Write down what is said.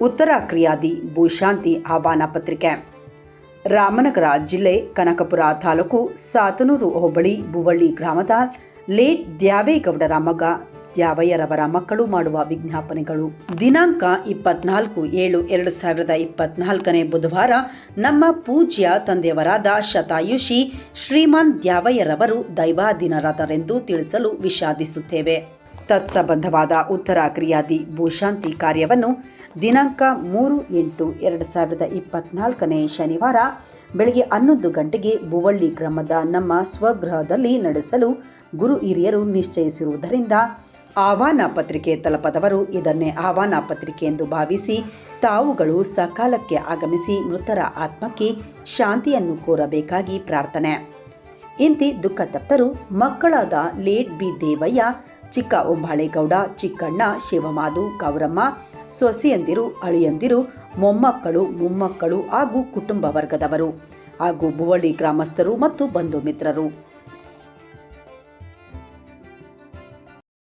ಉತ್ತರ ಕ್ರಿಯಾದಿ ಭೂಶಾಂತಿ ಆಹ್ವಾನ ಪತ್ರಿಕೆ. ರಾಮನಗರ ಜಿಲ್ಲೆ ಕನಕಪುರ ತಾಲೂಕು ಸಾತನೂರು ಹೋಬಳಿ ಬುವಳ್ಳಿ ಗ್ರಾಮದ ಲೇಟ್ ದ್ಯಾವೇಗೌಡರ ಮಗ ದ್ಯಾವಯ್ಯರವರ ಮಕ್ಕಳು ಮಾಡುವ ವಿಜ್ಞಾಪನೆಗಳು. ದಿನಾಂಕ ಇಪ್ಪತ್ನಾಲ್ಕು ಏಳು ಎರಡು ಸಾವಿರದ ಇಪ್ಪತ್ನಾಲ್ಕನೇ ಬುಧವಾರ ನಮ್ಮ ಪೂಜ್ಯ ತಂದೆಯವರಾದ ಶತಾಯುಷಿ ಶ್ರೀಮಾನ್ ದ್ಯಾವಯ್ಯರವರು ದೈವಾಧೀನರಾದರೆಂದು ತಿಳಿಸಲು ವಿಷಾದಿಸುತ್ತೇವೆ. ತತ್ಸಂಬಂಧವಾದ ಉತ್ತರ ಕ್ರಿಯಾದಿ ಭೂಶಾಂತಿ ಕಾರ್ಯವನ್ನು ದಿನಾಂಕ ಮೂರು ಎಂಟು ಎರಡು ಸಾವಿರದ ಇಪ್ಪತ್ನಾಲ್ಕನೇ ಶನಿವಾರ ಬೆಳಗ್ಗೆ ಹನ್ನೊಂದು ಗಂಟೆಗೆ ಬುವಳ್ಳಿ ಗ್ರಾಮದ ನಮ್ಮ ಸ್ವಗೃಹದಲ್ಲಿ ನಡೆಸಲು ಗುರು ಹಿರಿಯರು ನಿಶ್ಚಯಿಸಿರುವುದರಿಂದ ಆಹ್ವಾನ ಪತ್ರಿಕೆ ತಲುಪದವರು ಇದನ್ನೇ ಆಹ್ವಾನ ಪತ್ರಿಕೆ ಎಂದು ಭಾವಿಸಿ ತಾವುಗಳು ಸಕಾಲಕ್ಕೆ ಆಗಮಿಸಿ ಮೃತರ ಆತ್ಮಕ್ಕೆ ಶಾಂತಿಯನ್ನು ಕೋರಬೇಕಾಗಿ ಪ್ರಾರ್ಥನೆ. ಇಂತಿ ದುಃಖ ತಪ್ತರು ಮಕ್ಕಳಾದ ಲೇಟ್ ಬಿ ದೇವಯ್ಯ ಚಿಕ್ಕ ಒಂಬಾಳೇಗೌಡ ಚಿಕ್ಕಣ್ಣ ಶಿವಮಾದು ಗೌರಮ್ಮ ಸೊಸೆಯಂದಿರು, ಅಳಿಯಂದಿರು, ಮೊಮ್ಮಕ್ಕಳು ಮೊಮ್ಮಕ್ಕಳು ಹಾಗೂ ಕುಟುಂಬ ವರ್ಗದವರು ಹಾಗೂ ಬುವಳ್ಳಿ ಗ್ರಾಮಸ್ಥರು ಮತ್ತು ಬಂಧು ಮಿತ್ರರು.